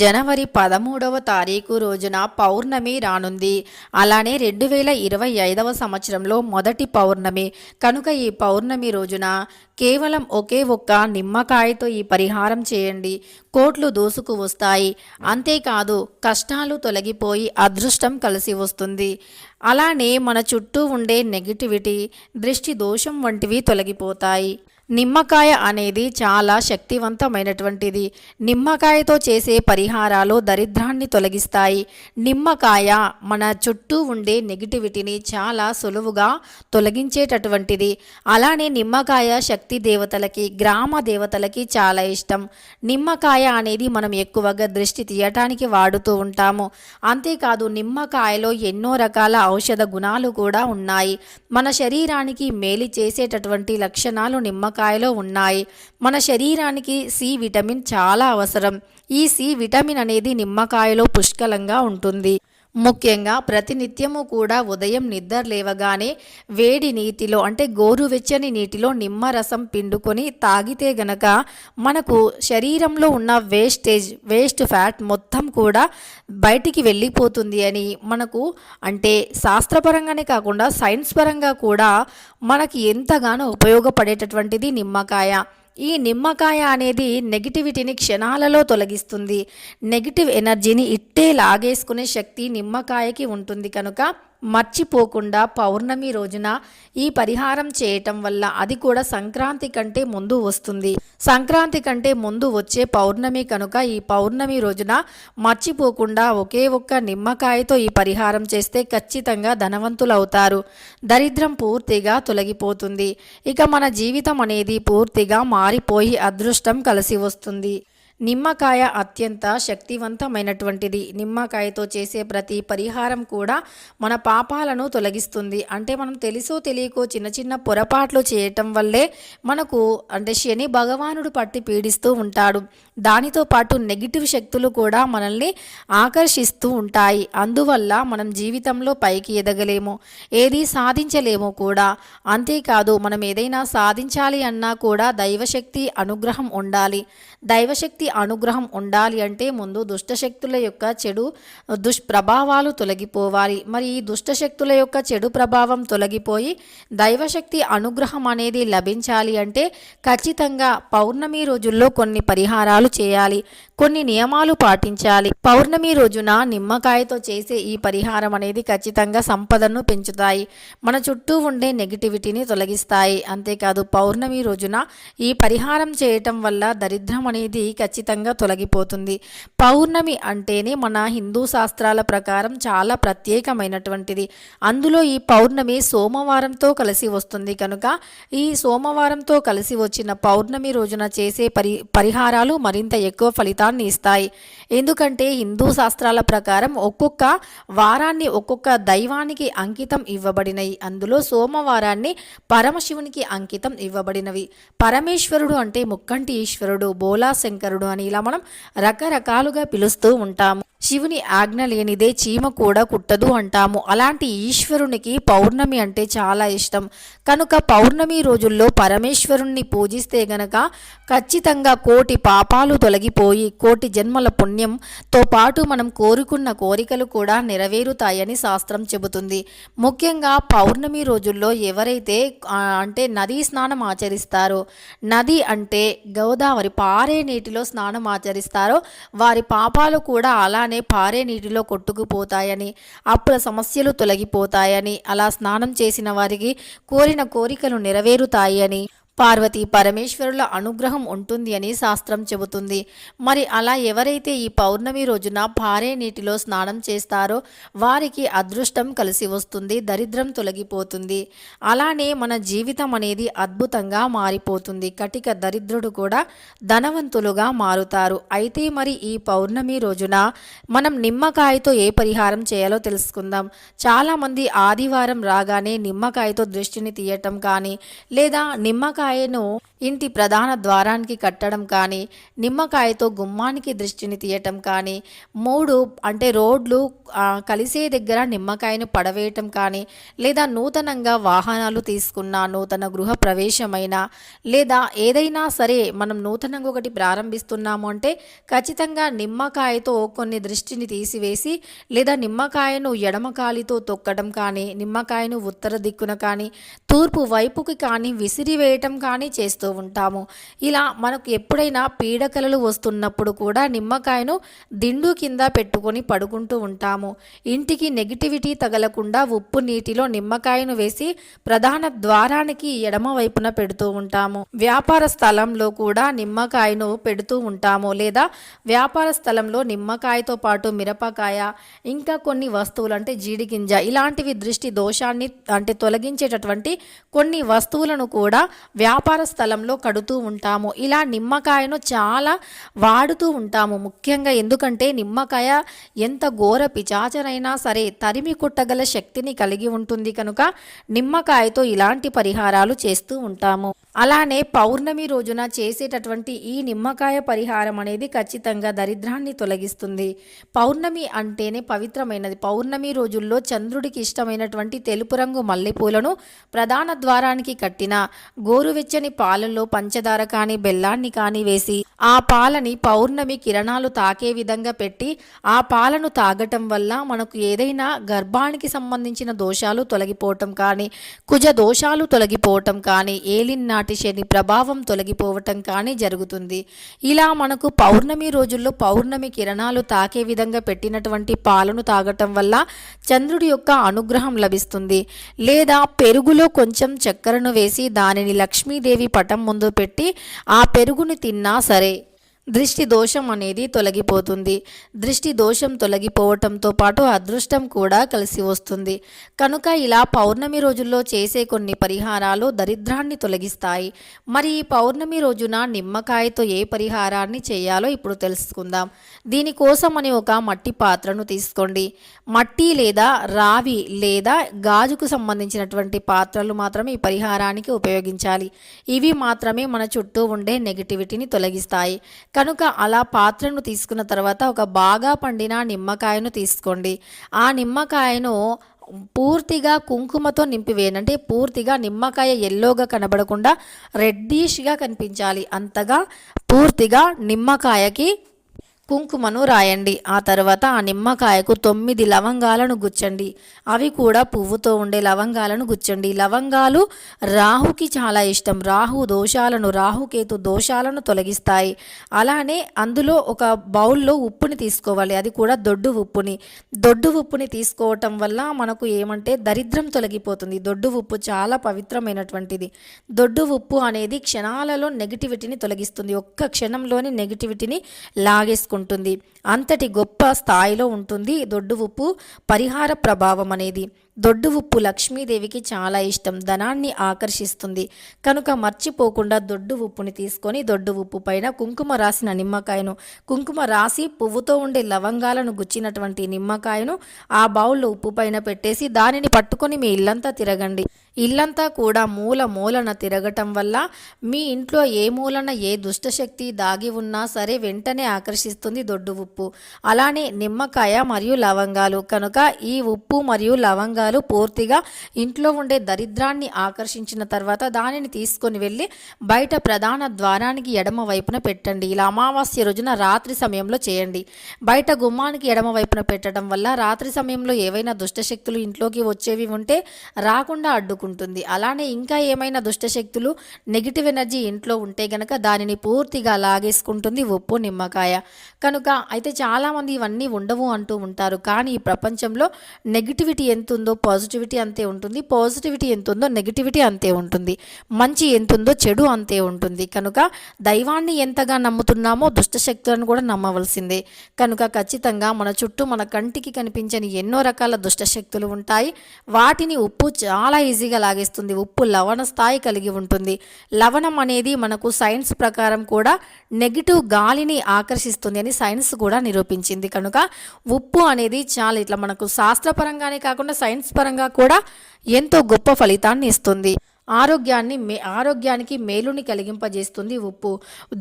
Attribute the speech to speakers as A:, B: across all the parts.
A: జనవరి పదమూడవ తారీఖు రోజున పౌర్ణమి రానుంది. అలానే రెండు వేల ఇరవై ఐదవ సంవత్సరంలో మొదటి పౌర్ణమి. కనుక ఈ పౌర్ణమి రోజున కేవలం ఒకే ఒక్క నిమ్మకాయతో ఈ పరిహారం చేయండి. కోట్లు దూసుకు వస్తాయి. అంతేకాదు కష్టాలు తొలగిపోయి అదృష్టం కలిసి వస్తుంది. అలానే మన చుట్టూ ఉండే నెగిటివిటీ దృష్టి దోషం వంటివి తొలగిపోతాయి. నిమ్మకాయ అనేది చాలా శక్తివంతమైనటువంటిది. నిమ్మకాయతో చేసే పరిహారాలు దరిద్రాన్ని తొలగిస్తాయి. నిమ్మకాయ మన చుట్టూ ఉండే నెగిటివిటీని చాలా సులువుగా తొలగించేటటువంటిది. అలానే నిమ్మకాయ శక్తి దేవతలకి గ్రామ దేవతలకి చాలా ఇష్టం. నిమ్మకాయ అనేది మనం ఎక్కువగా దృష్టి తీయటానికి వాడుతూ ఉంటాము. అంతేకాదు నిమ్మకాయలో ఎన్నో రకాల ఔషధ గుణాలు కూడా ఉన్నాయి. మన శరీరానికి మేలు చేసేటటువంటి లక్షణాలు నిమ్మకాయ నిమ్మకాయలో ఉన్నాయి. మన శరీరానికి సి విటమిన్ చాలా అవసరం. ఈ సి విటమిన్ అనేది నిమ్మకాయలో పుష్కలంగా ఉంటుంది. ముఖ్యంగా ప్రతినిత్యము కూడా ఉదయం నిద్ర లేవగానే వేడి నీటిలో అంటే గోరువెచ్చని నీటిలో నిమ్మరసం పిండుకొని తాగితే గనక మనకు శరీరంలో ఉన్న వేస్టేజ్ వేస్ట్ ఫ్యాట్ మొత్తం కూడా బయటికి వెళ్ళిపోతుంది అని మనకు అంటే శాస్త్రపరంగానే కాకుండా సైన్స్ పరంగా కూడా మనకి ఎంతగానో ఉపయోగపడేటటువంటిది నిమ్మకాయ. ఈ నిమ్మకాయ అనేది నెగిటివిటీని క్షణాలలో తొలగిస్తుంది. నెగిటివ్ ఎనర్జీని ఇట్టే లాగేసుకునే శక్తి నిమ్మకాయకి ఉంటుంది కనుక మర్చిపోకుండా పౌర్ణమి రోజున ఈ పరిహారం చేయటం వల్ల అది కూడా సంక్రాంతి కంటే ముందు వస్తుంది. సంక్రాంతి కంటే ముందు వచ్చే పౌర్ణమి కనుక ఈ పౌర్ణమి రోజున మర్చిపోకుండా ఒకే ఒక్క నిమ్మకాయతో ఈ పరిహారం చేస్తే ఖచ్చితంగా ధనవంతులవుతారు. దరిద్రం పూర్తిగా తొలగిపోతుంది. ఇక మన జీవితం అనేది పూర్తిగా మారిపోయి అదృష్టం కలిసి వస్తుంది. నిమ్మకాయ అత్యంత శక్తివంతమైనటువంటిది. నిమ్మకాయతో చేసే ప్రతి పరిహారం కూడా మన పాపాలను తొలగిస్తుంది. అంటే మనం తెలుసో తెలియకో చిన్న చిన్న పొరపాట్లు చేయటం వల్లే మనకు అంటే శని భగవానుడు పట్టి పీడిస్తూ ఉంటాడు. దానితో పాటు నెగిటివ్ శక్తులు కూడా మనల్ని ఆకర్షిస్తూ ఉంటాయి. అందువల్ల మనం జీవితంలో పైకి ఎదగలేము ఏది సాధించలేము కూడా. అంతేకాదు మనం ఏదైనా సాధించాలి అన్నా కూడా దైవశక్తి అనుగ్రహం ఉండాలి. దైవశక్తి అనుగ్రహం ఉండాలి అంటే ముందు దుష్టశక్తుల యొక్క చెడు దుష్ప్రభావాలు తొలగిపోవాలి. మరి ఈ దుష్టశక్తుల యొక్క చెడు ప్రభావం తొలగిపోయి దైవశక్తి అనుగ్రహం అనేది లభించాలి అంటే ఖచ్చితంగా పౌర్ణమి రోజుల్లో కొన్ని పరిహారాలు చేయాలి. కొన్ని నియమాలు పాటించాలి. పౌర్ణమి రోజున నిమ్మకాయతో చేసే ఈ పరిహారం అనేది ఖచ్చితంగా సంపదను పెంచుతాయి. మన చుట్టూ ఉండే నెగిటివిటీని తొలగిస్తాయి. అంతేకాదు పౌర్ణమి రోజున ఈ పరిహారం చేయటం వల్ల దరిద్రం అనేది ఖచ్చితంగా తొలగిపోతుంది. పౌర్ణమి అంటేనే మన హిందూ శాస్త్రాల ప్రకారం చాలా ప్రత్యేకమైనటువంటిది. అందులో ఈ పౌర్ణమి సోమవారంతో కలిసి వస్తుంది కనుక ఈ సోమవారంతో కలిసి వచ్చిన పౌర్ణమి రోజున చేసే పరి పరిహారాలు మరింత ఎక్కువ ఫలితాన్ని ఇస్తాయి. ఎందుకంటే హిందూ శాస్త్రాల ప్రకారం ఒక్కొక్క వారాన్ని ఒక్కొక్క దైవానికి అంకితం ఇవ్వబడినవి అందులో సోమవారాన్ని పరమశివునికి అంకితం ఇవ్వబడినవి. పరమేశ్వరుడు అంటే ముక్కంటి ఈశ్వరుడు బోలా శంకరుడు అని ఇలా మనం రకరకాలుగా పిలుస్తూ ఉంటాము. శివుని ఆజ్ఞ లేనిదే చీమ కూడా కుట్టదు అంటాము. అలాంటి ఈశ్వరునికి పౌర్ణమి అంటే చాలా ఇష్టం. కనుక పౌర్ణమి రోజుల్లో పరమేశ్వరుణ్ణి పూజిస్తే గనక ఖచ్చితంగా కోటి పాపాలు తొలగిపోయి కోటి జన్మల పుణ్యంతో పాటు మనం కోరుకున్న కోరికలు కూడా నెరవేరుతాయని శాస్త్రం చెబుతుంది. ముఖ్యంగా పౌర్ణమి రోజుల్లో ఎవరైతే అంటే నదీ స్నానం ఆచరిస్తారో నది అంటే గోదావరి పారే నీటిలో స్నానం ఆచరిస్తారో వారి పాపాలు కూడా అలా అలానే పారే నీటిలో కొట్టుకుపోతాయని అప్పుల సమస్యలు తొలగిపోతాయని అలా స్నానం చేసిన వారికి కోరిన కోరికలు నెరవేరుతాయని పార్వతీ పరమేశ్వరుల అనుగ్రహం ఉంటుంది అని శాస్త్రం చెబుతుంది. మరి అలా ఎవరైతే ఈ పౌర్ణమి రోజున పారే నీటిలో స్నానం చేస్తారో వారికి అదృష్టం కలిసి వస్తుంది దరిద్రం తొలగిపోతుంది. అలానే మన జీవితం అనేది అద్భుతంగా మారిపోతుంది. కటిక దరిద్రుడు కూడా ధనవంతులుగా మారుతారు. అయితే మరి ఈ పౌర్ణమి రోజున మనం నిమ్మకాయతో ఏ పరిహారం చేయాలో తెలుసుకుందాం. చాలామంది ఆదివారం రాగానే నిమ్మకాయతో దృష్టిని తీయటం కానీ లేదా నిమ్మకాయ నిమ్మకాయను ఇంటి ప్రధాన ద్వారానికి కట్టడం కానీ నిమ్మకాయతో గుమ్మానికి దృష్టిని తీయటం కానీ మూడు అంటే రోడ్లు కలిసే దగ్గర నిమ్మకాయను పడవేయటం కానీ లేదా నూతనంగా వాహనాలు తీసుకున్న నూతన గృహ ప్రవేశమైన లేదా ఏదైనా సరే మనం నూతనంగా ఒకటి ప్రారంభిస్తున్నాము అంటే ఖచ్చితంగా నిమ్మకాయతో కొన్ని దృష్టిని తీసివేసి లేదా నిమ్మకాయను ఎడమ కాలితో తొక్కడం కానీ నిమ్మకాయను ఉత్తర దిక్కున కానీ తూర్పు వైపుకి కానీ విసిరివేయటం కానీ చేస్తూ ఉంటాము. ఇలా మనకు ఎప్పుడైనా పీడకలలు వస్తున్నప్పుడు కూడా నిమ్మకాయను దిండు కింద పెట్టుకొని పడుకుంటూ ఉంటాము. ఇంటికి నెగిటివిటీ తగలకుండా ఉప్పు నీటిలో నిమ్మకాయను వేసి ప్రధాన ద్వారానికి ఎడమ వైపున పెడుతూ ఉంటాము. వ్యాపార స్థలంలో కూడా నిమ్మకాయను పెడుతూ ఉంటాము. లేదా వ్యాపార స్థలంలో నిమ్మకాయతో పాటు మిరపకాయ ఇంకా కొన్ని వస్తువులు అంటే జీడిగింజ ఇలాంటివి దృష్టి దోషాన్ని అంటే తొలగించేటటువంటి కొన్ని వస్తువులను కూడా వ్యాపార స్థలంలో కడుతూ ఉంటాము. ఇలా నిమ్మకాయను చాలా వాడుతూ ఉంటాము ముఖ్యంగా. ఎందుకంటే నిమ్మకాయ ఎంత ఘోర పిచాచరైనా సరే తరిమి కొట్టగల శక్తిని కలిగి ఉంటుంది కనుక నిమ్మకాయతో ఇలాంటి పరిహారాలు చేస్తూ ఉంటాము. అలానే పౌర్ణమి రోజున చేసేటటువంటి ఈ నిమ్మకాయ పరిహారం అనేది ఖచ్చితంగా దరిద్రాన్ని తొలగిస్తుంది. పౌర్ణమి అంటేనే పవిత్రమైనది. పౌర్ణమి రోజుల్లో చంద్రుడికి ఇష్టమైనటువంటి తెలుపు రంగు మల్లెపూలను ప్రధాన ద్వారానికి కట్టిన గోరు గోరువెచ్చని పాలల్లో పంచదార కానీ బెల్లాన్ని కానీ వేసి ఆ పాలని పౌర్ణమి కిరణాలు తాకే విధంగా పెట్టి ఆ పాలను తాగటం వల్ల మనకు ఏదైనా గర్భానికి సంబంధించిన దోషాలు తొలగిపోవటం కానీ కుజ దోషాలు తొలగిపోవటం కానీ ఏలినాటి శని ప్రభావం తొలగిపోవటం కానీ జరుగుతుంది. ఇలా మనకు పౌర్ణమి రోజుల్లో పౌర్ణమి కిరణాలు తాకే విధంగా పెట్టినటువంటి పాలను తాగటం వల్ల చంద్రుడి యొక్క అనుగ్రహం లభిస్తుంది. లేదా పెరుగులో కొంచెం చక్కెరను వేసి దానిని లక్ష్మీదేవి పటం ముందు పెట్టి ఆ పెరుగుని తిన్నా సరే. దృష్టి దోషం అనేది తొలగిపోతుంది. దృష్టి దోషం తొలగిపోవటంతో పాటు అదృష్టం కూడా కలిసి వస్తుంది. కనుక ఇలా పౌర్ణమి రోజుల్లో చేసే కొన్ని పరిహారాలు దరిద్రాన్ని తొలగిస్తాయి. మరి ఈ పౌర్ణమి రోజున నిమ్మకాయతో ఏ పరిహారాన్ని చేయాలో ఇప్పుడు తెలుసుకుందాం. దీనికోసం అని ఒక మట్టి పాత్రను తీసుకోండి. మట్టి లేదా రావి లేదా గాజుకు సంబంధించినటువంటి పాత్రలు మాత్రమే ఈ పరిహారానికి ఉపయోగించాలి. ఇవి మాత్రమే మన చుట్టూ ఉండే నెగిటివిటీని తొలగిస్తాయి. కనుక అలా పాత్రను తీసుకున్న తర్వాత ఒక బాగా పండిన నిమ్మకాయను తీసుకోండి. ఆ నిమ్మకాయను పూర్తిగా కుంకుమతో నింపివేయండి. అంటే పూర్తిగా నిమ్మకాయ ఎల్లోగా కనబడకుండా రెడ్డిష్గా కనిపించాలి. అంతగా పూర్తిగా నిమ్మకాయకి కుంకుమను రాయండి. ఆ తర్వాత ఆ నిమ్మకాయకు తొమ్మిది లవంగాలను గుచ్చండి. అవి కూడా పువ్వుతో ఉండే లవంగాలను గుచ్చండి. లవంగాలు రాహుకి చాలా ఇష్టం. రాహు దోషాలను రాహుకేతు దోషాలను తొలగిస్తాయి. అలానే అందులో ఒక బౌల్లో ఉప్పుని తీసుకోవాలి. అది కూడా దొడ్డు ఉప్పుని. దొడ్డు ఉప్పుని తీసుకోవటం వల్ల మనకు ఏమంటే దరిద్రం తొలగిపోతుంది. దొడ్డు ఉప్పు చాలా పవిత్రమైనటువంటిది. దొడ్డు ఉప్పు అనేది క్షణాలలో నెగిటివిటీని తొలగిస్తుంది. ఒక్క క్షణంలోని నెగిటివిటీని లాగేసుకుంటుంది. ఉంటుంది. అంతటి గొప్ప స్థాయిలో ఉంటుంది దొడ్డు ఉప్పు పరిహార ప్రభావం అనేది. దొడ్డు ఉప్పు లక్ష్మీదేవికి చాలా ఇష్టం. ధనాన్ని ఆకర్షిస్తుంది. కనుక మర్చిపోకుండా దొడ్డు ఉప్పుని తీసుకొని దొడ్డు ఉప్పు పైన కుంకుమ రాసిన నిమ్మకాయను కుంకుమ రాసి పువ్వుతో ఉండే లవంగాలను గుచ్చినటువంటి నిమ్మకాయను ఆ బౌల్లో ఉప్పు పైన పెట్టేసి దానిని పట్టుకొని మీ ఇల్లంతా తిరగండి. ఇల్లంతా కూడా మూల మూలన తిరగటం వల్ల మీ ఇంట్లో ఏ మూలన ఏ దుష్టశక్తి దాగి ఉన్నా సరే వెంటనే ఆకర్షిస్తుంది దొడ్డు ఉప్పు. అలానే నిమ్మకాయ మరియు లవంగాలు. కనుక ఈ ఉప్పు మరియు లవంగాలు పూర్తిగా ఇంట్లో ఉండే దరిద్రాన్ని ఆకర్షించిన తర్వాత దానిని తీసుకొని వెళ్ళి బయట ప్రధాన ద్వారానికి ఎడమ వైపున పెట్టండి. ఇలా అమావాస్య రోజున రాత్రి సమయంలో చేయండి. బయట గుమ్మానికి ఎడమ వైపున పెట్టడం వల్ల రాత్రి సమయంలో ఏవైనా దుష్టశక్తులు ఇంట్లోకి వచ్చేవి ఉంటే రాకుండా ఉంటుంది. అలానే ఇంకా ఏమైనా దుష్టశక్తులు నెగిటివ్ ఎనర్జీ ఇంట్లో ఉంటే గనక దానిని పూర్తిగా లాగేసుకుంటుంది ఉప్పు నిమ్మకాయ. కనుక అయితే చాలామంది ఇవన్నీ ఉండవు అంటూ ఉంటారు. కానీ ఈ ప్రపంచంలో నెగిటివిటీ ఎంత ఉందో పాజిటివిటీ అంతే ఉంటుంది. పాజిటివిటీ ఎంత ఉందో నెగిటివిటీ అంతే ఉంటుంది. మంచి ఎంత ఉందో చెడు అంతే ఉంటుంది. కనుక దైవాన్ని ఎంతగా నమ్ముతున్నామో దుష్టశక్తులను కూడా నమ్మవలసిందే. కనుక ఖచ్చితంగా మన చుట్టూ మన కంటికి కనిపించని ఎన్నో రకాల దుష్టశక్తులు ఉంటాయి. వాటిని ఉప్పు చాలా ఈజీగా లాగేస్తుంది. ఉప్పు లవణ స్థాయి కలిగి ఉంటుంది. లవణం అనేది మనకు సైన్స్ ప్రకారం కూడా నెగిటివ్ గాలిని ఆకర్షిస్తుంది అని సైన్స్ కూడా నిరూపించింది. కనుక ఉప్పు అనేది చాలా ఇట్లా మనకు శాస్త్రపరంగానే కాకుండా సైన్స్ పరంగా కూడా ఎంతో గొప్ప ఫలితాన్ని ఇస్తుంది. ఆరోగ్యాన్ని మే ఆరోగ్యానికి మేలుని కలిగింపజేస్తుంది ఉప్పు.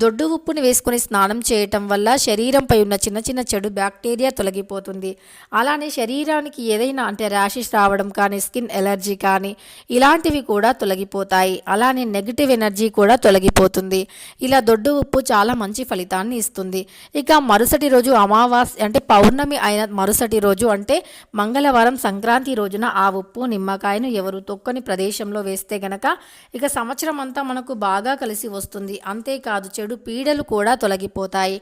A: దొడ్డు ఉప్పుని వేసుకొని స్నానం చేయటం వల్ల శరీరంపై ఉన్న చిన్న చిన్న చెడు బ్యాక్టీరియా తొలగిపోతుంది. అలానే శరీరానికి ఏదైనా అంటే ర్యాషెస్ రావడం కానీ స్కిన్ ఎలర్జీ కానీ ఇలాంటివి కూడా తొలగిపోతాయి. అలానే నెగిటివ్ ఎనర్జీ కూడా తొలగిపోతుంది. ఇలా దొడ్డు ఉప్పు చాలా మంచి ఫలితాన్ని ఇస్తుంది. ఇక మరుసటి రోజు అమావాస్య అంటే పౌర్ణమి అయిన మరుసటి రోజు అంటే మంగళవారం సంక్రాంతి రోజున ఆ ఉప్పు నిమ్మకాయను ఎవరు తొక్కని ప్రదేశంలో వేస్తే గనక ఇక సంవత్సరం అంతా మనకు బాగా కలిసి వస్తుంది. అంతేకాదు చెడు పీడలు కూడా తొలగిపోతాయి.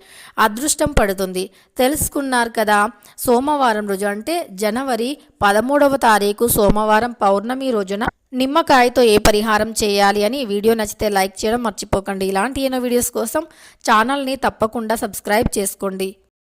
A: అదృష్టం పడుతుంది. తెలుసుకున్నారు కదా సోమవారం రోజు అంటే జనవరి పదమూడవ తారీఖు సోమవారం పౌర్ణమి రోజున నిమ్మకాయతో ఏ పరిహారం చేయాలి అని వీడియో నచ్చితే లైక్ చేయడం మర్చిపోకండి. ఇలాంటి ఎన్నో వీడియోస్ కోసం ఛానల్ని తప్పకుండా సబ్స్క్రైబ్ చేసుకోండి.